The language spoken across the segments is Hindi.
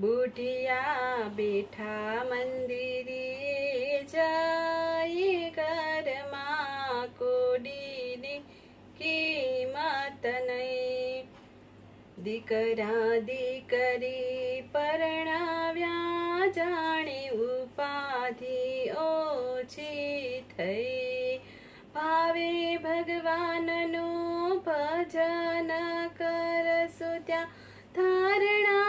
બુઢિયા બેઠા મંદિરે જાય ઘરમાં કોડીની કિંમત નહીં. દીકરા દીકરી પરણાવ્યા જાણે ઉપાધિ ઓછી થઈ. ભાવે ભગવાનનું ભજન કરશું ત્યાં ધારણા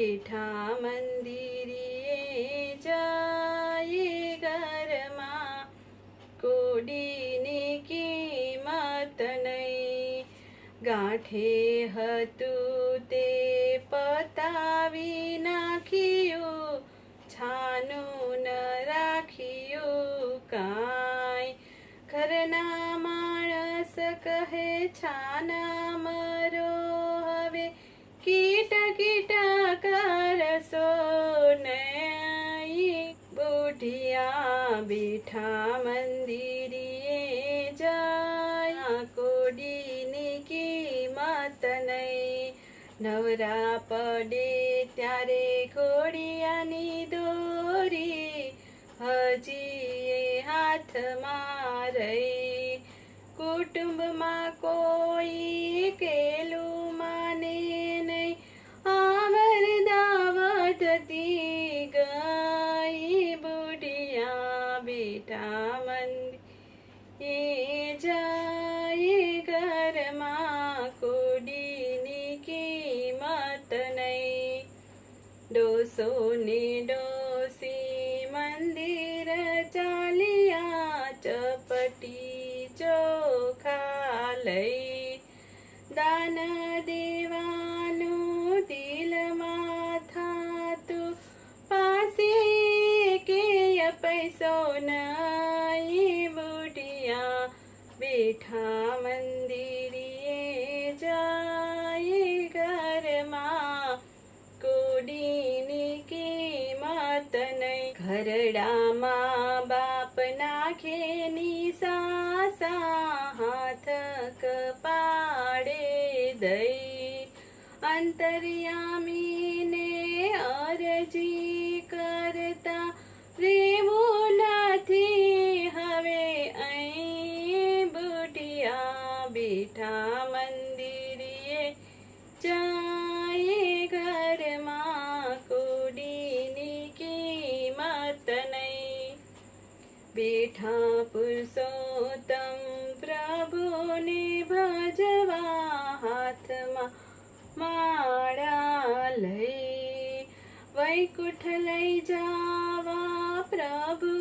बैठा मंदिरिए जाए घर मोड़ी कोडीने की मत नहीं। गाठे हतू ते पतावी नाखियो छानू न राखियो काय घरना माणस कहे छाना બુઢિયા બેઠા મંદિરે જાય કોડીની કિંમત નહીં નવરા પડે ત્યારે ઘોડિયાની દોરી હજી એ હાથમાં રહી કુટુંબમાં કોઈ કેલું दामन ये जाए घर माँ को की मत नहीं। डोसो ने डोसी मंदिर चालिया चपटी चोखा लई। दाना सोनाई बुटिया बैठा मंदिरिए जाए घर माँ। कोडीनी की मात नहीं घरडा माँ बाप ना खेनी सासा हाथ कपाड़े दई। अंतरियामी ने अरजी कर बैठा मंदिरिए जाए घर माँ को की मत नहीं बैठा पुरुषोत्तम प्रभु ने भजवा हाथ माड़ा लई वैकुठ लई जावा प्रभु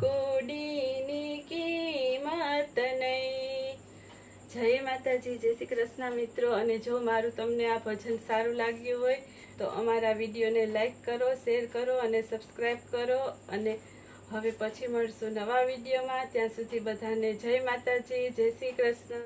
કોડીની કિંમત નહીં. જય માતાજી, જય શ્રી કૃષ્ણ મિત્રો. અને જો મારું તમને આ ભજન સારું લાગ્યું હોય, તો અમારા વિડીયોને લાઈક કરો, શેર કરો અને સબસ્ક્રાઈબ કરો. અને હવે પછી મળશું નવા વિડીયોમાં. ત્યાં સુધી બધાને જય માતાજી, જય શ્રી કૃષ્ણ.